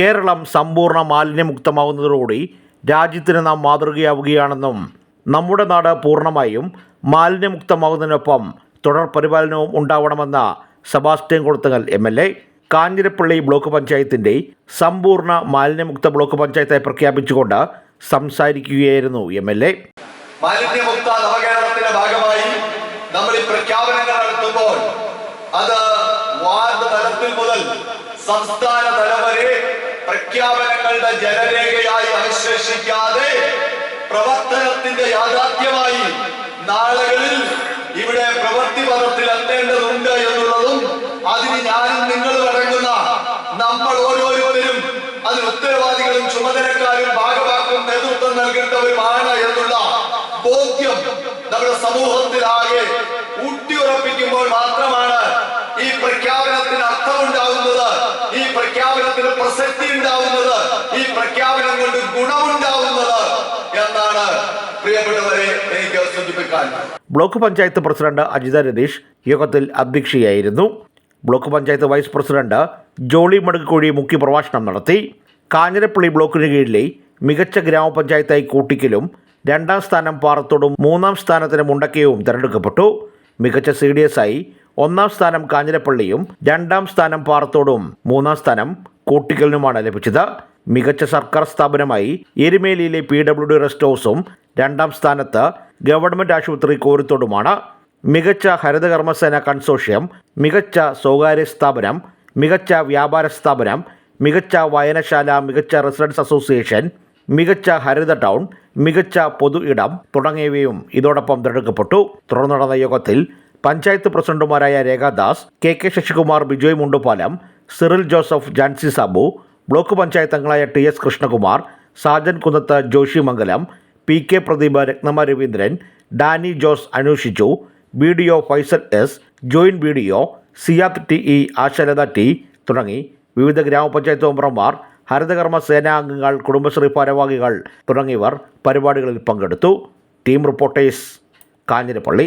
കേരളം സമ്പൂർണ മാലിന്യമുക്തമാകുന്നതോടുകൂടി രാജ്യത്തിന് നാം മാതൃകയാവുകയാണെന്നും നമ്മുടെ നാട് പൂർണമായും മാലിന്യമുക്തമാകുന്നതിനൊപ്പം തുടർ പരിപാലനവും ഉണ്ടാവണമെന്ന Sebastian Koduthangal M L A Kanjirappally block പഞ്ചായത്തിന്റെ സമ്പൂർണ മാലിന്യമുക്ത ബ്ലോക്ക് പഞ്ചായത്തായി പ്രഖ്യാപിച്ചുകൊണ്ട് സംസാരിക്കുകയായിരുന്നു എം എൽ എ. ഭാഗമായി നമ്മൾ പ്രഖ്യാപനങ്ങൾ അത് വാർഡ് തലത്തിൽ മുതൽ സംസ്ഥാന തലം വരെ പ്രഖ്യാപനങ്ങളുടെ ജനരേഖയായി അവശേഷിക്കാതെ പ്രവർത്തനത്തിന്റെ യാഥാർത്ഥ്യമായി നാളുകളിൽ ഇവിടെ പ്രവൃത്തി പദത്തിൽ എത്തേണ്ടതുണ്ട് എന്നുള്ളതും അതിന് ഞാനും നിങ്ങളും അടങ്ങുന്ന നമ്മൾ ഓരോരുത്തരും അതിന് ഉത്തരവാദികളും ചുമതലക്കാരും ഭാഗമാക്കും നേതൃത്വം നൽകേണ്ടവരുമാണ് എന്നുള്ള ബോധ്യം നമ്മുടെ സമൂഹത്തിലാകെ പ്രസക്തി ഉണ്ടാവുന്നത് ഈ പ്രഖ്യാപനം കൊണ്ട് ഗുണമുണ്ടാവുന്നത് എന്നാണ് പ്രിയപ്പെട്ടവരെ എനിക്ക് സൂചിപ്പിക്കാൻ ബ്ലോക്ക് പഞ്ചായത്ത് പ്രസിഡന്റ് അജിത രതീഷ് യോഗത്തിൽ അധ്യക്ഷയായിരുന്നു. Block panchayat vice president Jolly Madukkuzhi മുഖ്യപ്രഭാഷണം നടത്തി. കാഞ്ഞിരപ്പള്ളി ബ്ലോക്കിന് കീഴിലെ മികച്ച ഗ്രാമപഞ്ചായത്തായി കൂട്ടിക്കലും രണ്ടാം സ്ഥാനം പാറത്തോടും മൂന്നാം സ്ഥാനത്തിന് മുണ്ടക്കയവും തിരഞ്ഞെടുക്കപ്പെട്ടു. മികച്ച സി ഡി എസ് ആയി ഒന്നാം സ്ഥാനം കാഞ്ഞിരപ്പള്ളിയും രണ്ടാം സ്ഥാനം പാറത്തോടും മൂന്നാം സ്ഥാനം കൂട്ടിക്കലിനുമാണ് ലഭിച്ചത്. മികച്ച സർക്കാർ സ്ഥാപനമായി എരുമേലിയിലെ പി ഡബ്ല്യു ഡി റെസ്റ്റ് ഹൗസും രണ്ടാം സ്ഥാനത്ത് ഗവൺമെന്റ് ആശുപത്രി കോരിത്തോടുമാണ്. മികച്ച ഹരിതകർമ്മസേന കൺസോഷ്യം മികച്ച സ്വകാര്യ സ്ഥാപനം മികച്ച വ്യാപാര സ്ഥാപനം മികച്ച വായനശാല മികച്ച റെസിഡൻസ് അസോസിയേഷൻ മികച്ച ഹരിത ടൗൺ മികച്ച പൊതു ഇടം തുടങ്ങിയവയും ഇതോടൊപ്പം തിരഞ്ഞെടുക്കപ്പെട്ടു. തുടർന്ന് നടന്ന യോഗത്തിൽ പഞ്ചായത്ത് പ്രസിഡന്റുമാരായ Rekhadas K K Sasikumar Bijoy Mundupalam Cyril Joseph Jancy Sabu block panchayat അംഗങ്ങളായ T S Krishnakumar Sajan Kunnath Joshy Mangalam P K Pradeep Rathnamma Raveendran Dany Jose അന്വേഷിച്ചു B D O Faisal S joint B D O Siyath T E Ashalatha T തുടങ്ങി. വിവിധ ഗ്രാമപഞ്ചായത്ത് മെമ്പർമാർ ഹരിതകർമ്മ സേനാ അംഗങ്ങൾ കുടുംബശ്രീ ഭാരവാഹികൾ തുടങ്ങിയവർ പരിപാടികളിൽ പങ്കെടുത്തു. Team reporters Kanjirappally.